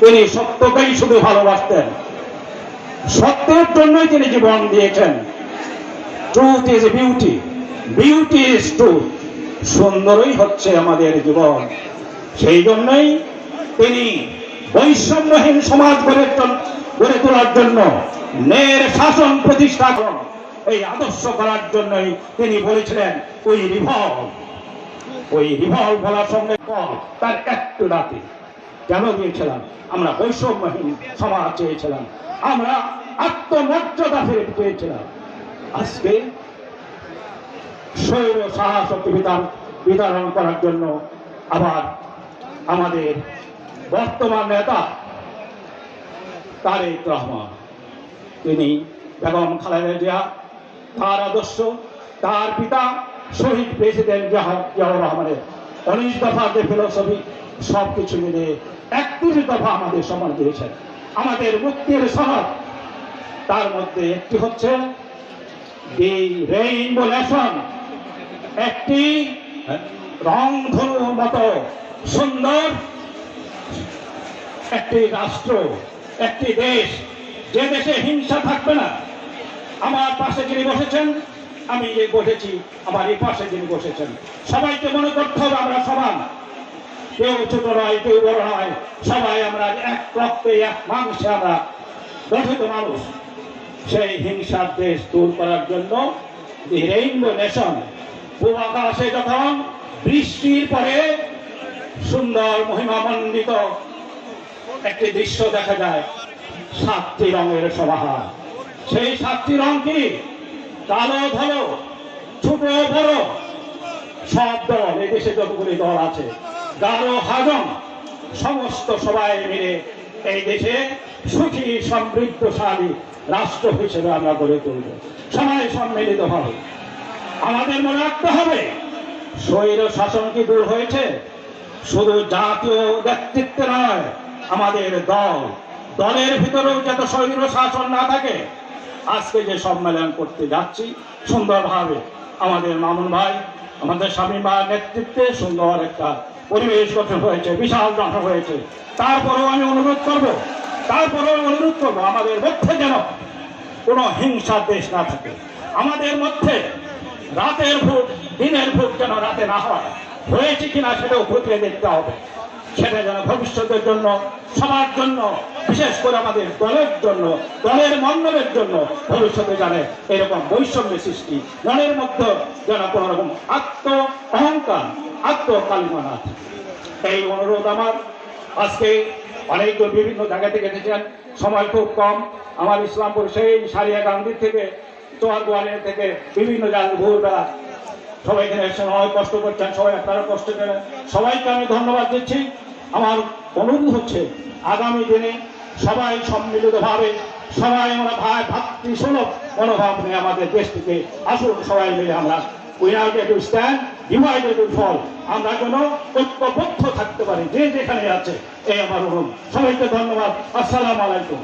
তিনি সত্যকেই শুধু ভালোবাসতেন। সত্যের জন্যই তিনি জীবন দিয়েছেন। Truth is beauty beauty is truth সুন্দরই হচ্ছে আমাদের জীবন। সেই জন্যই তিনি বৈষম্যহীন সমাজ গড়ে গড়ে তোলার জন্য ন্যায়ের শাসন প্রতিষ্ঠা। এই আদর্শ করার জন্যই তিনি বলেছিলেন, ওই রিভলভ। ওই রিভলভ বলার সঙ্গে তার একটু রাতে কেন দিয়েছিলাম আমরা বৈষম্যহীন সমাজ চেয়েছিলাম। আমরা আত্মমর্যাদা ফিরে পেয়েছিলাম। আজকে শৈর সাহসক্তি বিধান বিতরণ করার জন্য আবার আমাদের বর্তমান নেতা তারেক রহমান। তিনি বেগম খালেদা জিয়া, তার আদর্শ, তার পিতা শহীদ প্রেসিডেন্ট জাহা- জিয়াউর রহমানের উনিশ দফা যে ফিলোসফি সব কিছু মিলে একত্রিশ দফা আমাদের সমান দিয়েছেন আমাদের মুক্তির সনদ। তার মধ্যে একটি হচ্ছে দি রেইনবো নেশন একটি রংধনুর মতো সুন্দর একটি রাষ্ট্র, একটি দেশ। যে দেশে হিংসা থাকবে না। আমার পাশে যিনি বসেছেন, আমি যে বসেছি, আমার এই পাশে যিনি বসেছেন। সবাইকে মনে করতে হবে আমরা সমান। কেউ ছোট নয় কেউ বড় নয় সবাই আমরা এক রক্তে এক মাংসে আমরা গঠিত মানুষ সেই হিংসার দেশ দূর করার জন্য রেইনবো নেশন পূব যখন বৃষ্টির পরে সুন্দর মহিমামণ্ডিত একটি দৃশ্য দেখা যায় সাতটি রঙের সমাহার সেই সাতটি রং কি কালো ধরো ছোট বড় সব দল এই দেশে যতগুলি দল আছে গারো হাজম সমস্ত সবাই মিলে এই দেশে সুখী, সমৃদ্ধশালী রাষ্ট্র হিসেবে আমরা গড়ে তুলব। সবাই সম্মিলিত হবে। আমাদের মনে রাখতে হবে, স্বৈর শাসন কি দূর হয়েছে? শুধু জাতীয় ব্যক্তিত্ব নয়, আমাদের দল, দলের ভিতরেও যাতে স্বৈর শাসন না থাকে, আজকে যে সম্মেলন করতে যাচ্ছি, সুন্দরভাবে আমাদের মামুন ভাই, আমাদের স্বামী মায়ের নেতৃত্বে সুন্দর একটা পরিবেশ গঠন হয়েছে, বিশাল গঠন হয়েছে। তারপরেও আমি অনুরোধ করব, তারপরেও অনুরোধ করব, আমাদের মধ্যে যেন কোনো হিংসা দেশ না থাকে। আমাদের মধ্যে রাতের ভোট, দিনের ভোট যেন রাতে না হয়। হয়েছে কিনা সেটাও খতিয়ে দেখতে হবে। সেটা যেন ভবিষ্যতের জন্য, সবার জন্য, বিশেষ করে আমাদের দলের জন্য, দলের মন্ডলের জন্য ভবিষ্যতে জানে এরকম বৈষম্য সৃষ্টি, দলের মধ্যে যেন কোনো রকম আত্ম অহংকার আত্মকালিমা না। এই অনুরোধ আমার। আজকে অনেক বিভিন্ন জায়গা থেকে এসেছেন। সময় খুব কম। আমার ইসলামপুর সেই সারিয়া গান্ধীর থেকে চোয়ার গোয়ালিয়া থেকে বিভিন্ন সবাই এখানে অনেক কষ্ট করছেন, সবাই আপনারা কষ্ট করেন সবাইকে আমি ধন্যবাদ দিচ্ছি। আমার অনুরোধ হচ্ছে, আগামী দিনে সবাই সম্মিলিতভাবে, সবাই আমরা ভাই, ভাতৃ সুলভ মনোভাব নিয়ে আমাদের দেশটিকে আসুন, সবাই মিলে আমরা ফল আমরা যেন ঐক্যবদ্ধ থাকতে পারি, যে যেখানে আছে, এই আমার অনুরোধ। সবাইকে ধন্যবাদ। আসসালামু আলাইকুম।